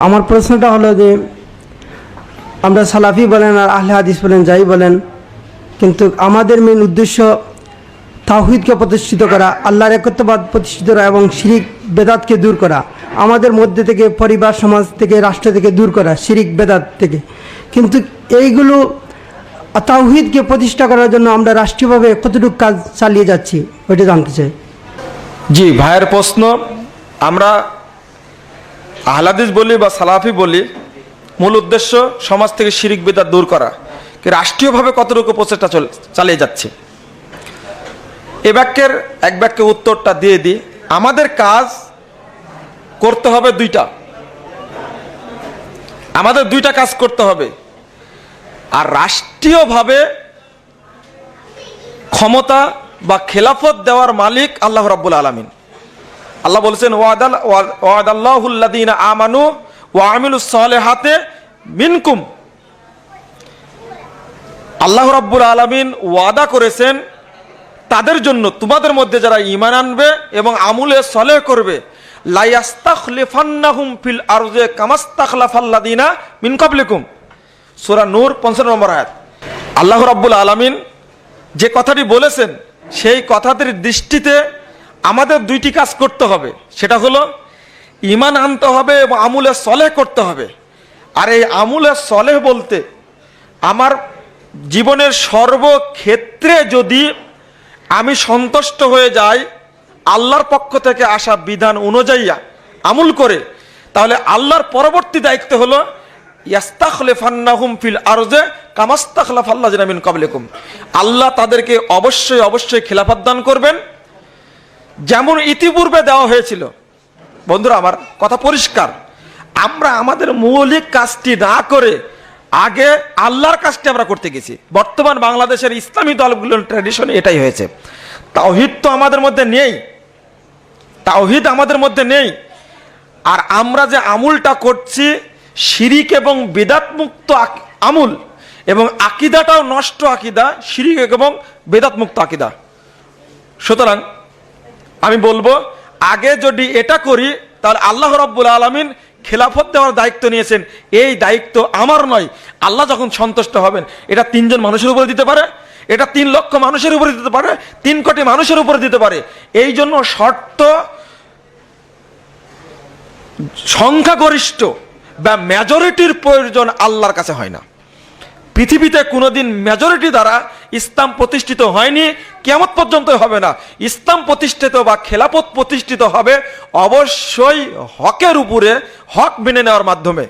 আমার প্রশ্নটা হলো যে, আমরা সালাফি বলেন আর আহলে হাদিস বলেন, যাই বলেন, কিন্তু আমাদের মেন উদ্দেশ্য তাহিদকে প্রতিষ্ঠিত করা, আল্লাহর একত্ববাদ প্রতিষ্ঠিত করা এবং শিরিক, বেদাতকে দূর করা, আমাদের মধ্যে থেকে পরিবার, সমাজ থেকে, রাষ্ট্র থেকে দূর করা, শিরিক, বেদাত থেকে। কিন্তু এইগুলো তাওহিদকে প্রতিষ্ঠা করার জন্য আমরা রাষ্ট্রীয়ভাবে কতটুকু কাজ চালিয়ে যাচ্ছি, ওইটা জানতে চাই। জি, ভাইয়ের প্রশ্ন, আমরা আহলাদিস বলি বা সালাফি বলি, মূল উদ্দেশ্য সমাজ থেকে শিরিক, বিদাত দূর করা। রাষ্ট্রীয়ভাবে কতটুকু প্রচেষ্টা চল, চালিয়ে যাচ্ছে। এ বাক্যের এক বাক্যে উত্তরটা দিয়ে দিই। আমাদের কাজ করতে হবে দুইটা। আমাদের দুইটা কাজ করতে হবে। আর রাষ্ট্রীয়ভাবে ক্ষমতা বা খেলাফত দেওয়ার মালিক আল্লাহ রাব্বুল আলমিন। আল্লাহ বলছেন আমানু ওয়া মিনকুম। আল্লাহ রাব্বুল আলমিন ওয়াদা করেছেন, তাদের জন্য, তোমাদের মধ্যে যারা ঈমান আনবে এবং আমুলে সলে করবে লাইয়াস্তাখলিফান্নাহুম ফিল মিন কাবলিকুম সূরা নূর 55 নম্বর আয়াত। আল্লাহ রাব্বুল আলামিন যে কথাটি বলেছেন, সেই কথাটির দৃষ্টিতে আমাদের দুইটি কাজ করতে হবে। সেটা হলো ইমান আনতে হবে এবং আমুলে সলেহ করতে হবে। আর এই আমুলে সলেহ বলতে, আমার জীবনের সর্বক্ষেত্রে যদি আমি সন্তুষ্ট হয়ে যাই, আল্লাহর পক্ষ থেকে আসা বিধান অনুযায়ী আমুল করে, তাহলে আল্লাহর পরবর্তী দায়িত্ব হলো, ইয়াস্তাখলেফান্নাহুম ফিল আরজে কামাস্তাখলাফাল্লাহ আল্লাহ তাদেরকে অবশ্যই অবশ্যই খেলাফত দান করবেন। যেমন ইতিপূর্বে দেওয়া হয়েছিল। বন্ধুরা, আমার কথা পরিষ্কার। আমরা আমাদের মৌলিক কাজটি না করে আগে আল্লাহর কাজটি আমরা করতে গেছি। বর্তমান বাংলাদেশের ইসলামী দলগুলোর ট্র্যাডিশন এটাই হয়েছে। তাওহিদ তো আমাদের মধ্যে নেই। তাওহিদ আমাদের মধ্যে নেই। আর আমরা যে আমুলটা করছি, শিরিক এবং বেদাত মুক্ত আমুল এবং আকিদাটাও নষ্ট আকিদা, শিরিক এবং বেদাত মুক্ত আকিদা। সুতরাং আমি বলব, আগে যদি এটা করি, তাহলে আল্লাহ রব্বুল আলমিন খেলাফত দেওয়ার দায়িত্ব নিয়েছেন। এই দায়িত্ব আমার নয়। আল্লাহ যখন সন্তুষ্ট হবেন, এটা তিনজন মানুষের উপরে দিতে পারে, এটা তিন লক্ষ মানুষের উপরে দিতে পারে, তিন কোটি মানুষের উপরে দিতে পারে। এই জন্য শর্ত সংখ্যাগরিষ্ঠ বা মেজরিটির প্রয়োজন আল্লাহর কাছে হয় না। পৃথিবীতে কোনোদিন মেজরিটি দ্বারা ইসলাম প্রতিষ্ঠিত হয়নি কেমন পর্যন্ত হবে না। ইসলাম প্রতিষ্ঠিত বা খেলাপথ প্রতিষ্ঠিত হবে অবশ্যই হকের উপরে, হক মেনে নেওয়ার মাধ্যমে।